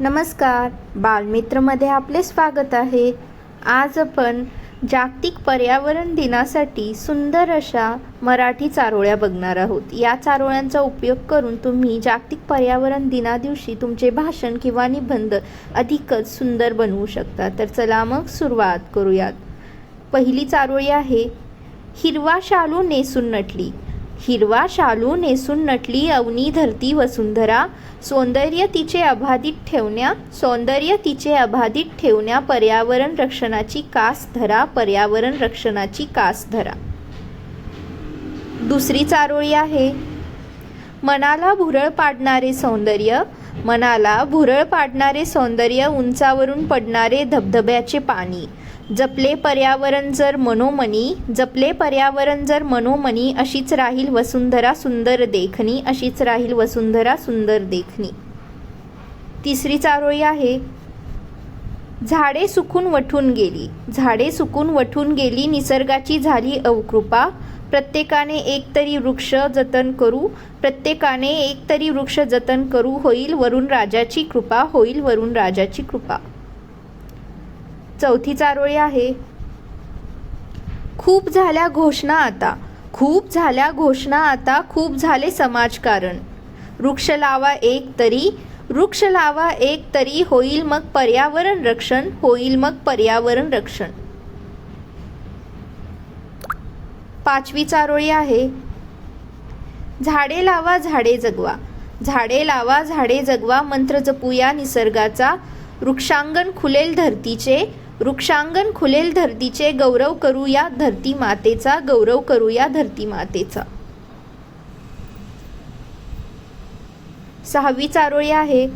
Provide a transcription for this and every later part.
नमस्कार. बालमित्रमध्ये आपले स्वागत आहे. आज आपण जागतिक पर्यावरण दिनासाठी सुंदर अशा मराठी चारोळ्या बघणार आहोत. या चारोळ्यांचा उपयोग करून तुम्ही जागतिक पर्यावरण दिना दिवशी तुमचे भाषण किंवा निबंध अधिकच सुंदर बनवू शकता. तर चला मग सुरुवात करूयात. पहिली चारोळी आहे हिरवा शालू नेसून नटली. हिरवा शालू नेसून नटली अवनी धरती वसुंधरा सौंदर्य तिचे अबाधित ठेवण्या सौंदर्य तिचे अबाधित ठेवण्या पर्यावरण रक्षणाची कास धरा पर्यावरण रक्षणाची कास धरा. दुसरी चारोळी आहे. मनाला भुरळ पाडणारे सौंदर्य मनाला भुरळ पाडणारे सौंदर्य उंचावरून पडणारे धबधब्याचे पाणी. जपले पर्यावरण जर मनोमनी जपले पर्यावरण जर मनोमनी अशीच राहील वसुंधरा सुंदर देखणी अशीच राहील वसुंधरा सुंदर देखणी. तिसरी चारोळी आहे. झाडे सुकून वठून गेली. झाडे सुकून वठून गेली निसर्गाची झाली अवकृपा. प्रत्येकाने एकतरी वृक्ष जतन करू. प्रत्येकाने एकतरी वृक्ष जतन करू होईल वरुण राजाची कृपा होईल वरुण राजाची कृपा. चौथी चारोळी आहे. खूप झाल्या घोषणा आता. खूप झाल्या घोषणा आता. खूप झाले समाजकारण. वृक्ष लावा एक तरी. वृक्ष लावा एक तरी. होईल मग पर्यावरण रक्षण. होईल मग पर्यावरण रक्षण. पाचवी चारोळी आहे. झाडे लावा झाडे जगवा. झाडे लावा झाडे जगवा. मंत्र जपूया निसर्गाचा. वृक्षांगण खुलेल धरतीचे. वृक्षांगण खुलेल धरतीचे गौरव करूया धरती मातेचा गौरव करूया धरती मातेचा. सहावी चारोळी आहे.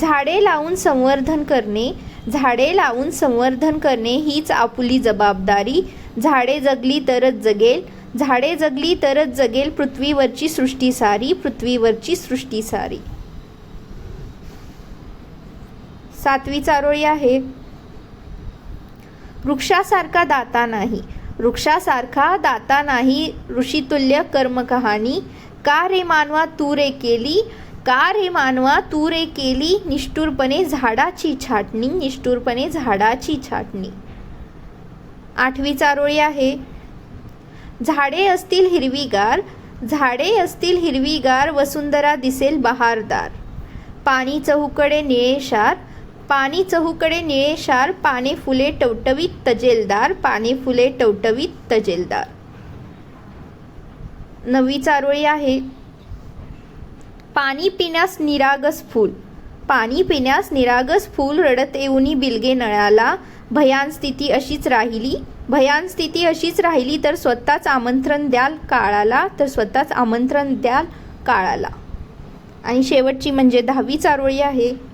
झाडे लावून संवर्धन करणे. झाडे लावून संवर्धन करणे हीच आपुली जबाबदारी. झाडे जगली तरच जगेल. झाडे जगली तरच जगेल पृथ्वीवरची सृष्टी सारी पृथ्वीवरची सृष्टी सारी. सातवी चारोळी आहे. वृक्षासारखा दाता नाही. वृक्षासारखा दाता नाही ऋषितुल्य कर्म कहाणी का रे मानवा तू रे केली? का रे मानवा तू रे केली? निष्ठुरपणे झाडाची छाटणी निष्ठुरपणे झाडाची छाटणी. आठवी चारोळी आहे. झाडे असतील हिरवीगार झाडे असतील हिरवीगार वसुंधरा दिसेल बहारदार. पाणी चहूकडे निळेशार पाणी चहूकडे निळेशार पाने फुले टवटवीत तजेलदार पाने फुले टवटवीत तजेलदार. नवी चारोळी आहे. पाणी पिण्यास निरागस फूल. पाणी पिण्यास निरागस फूल रडत येऊनी बिलगे नळाला. भयान स्थिती अशीच राहिली. भयान स्थिती अशीच राहिली तर स्वतःच आमंत्रण द्याल काळाला. तर स्वतःच आमंत्रण द्याल काळाला. आणि शेवटची म्हणजे दहावी चारोळी आहे.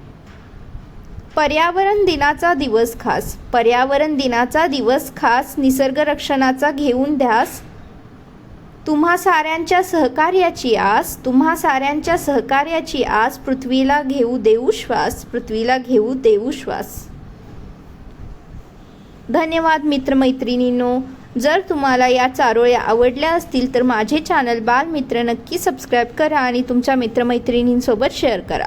पर्यावरण दिनाचा दिवस खास. पर्यावरण दिनाचा दिवस खास निसर्ग रक्षणाचा घेऊन ध्यास. तुम्हा साऱ्यांच्या सहकार्याची आस तुम्हा साऱ्यांच्या सहकार्याची आस पृथ्वीला घेऊ देऊ श्वास पृथ्वीला घेऊ देऊ श्वास. धन्यवाद मित्रमैत्रिणींनो. जर तुम्हाला या चारोळ्या आवडल्या असतील तर माझे चॅनल बालमित्र नक्की सबस्क्राईब करा आणि तुमच्या मित्रमैत्रिणींसोबत शेअर करा.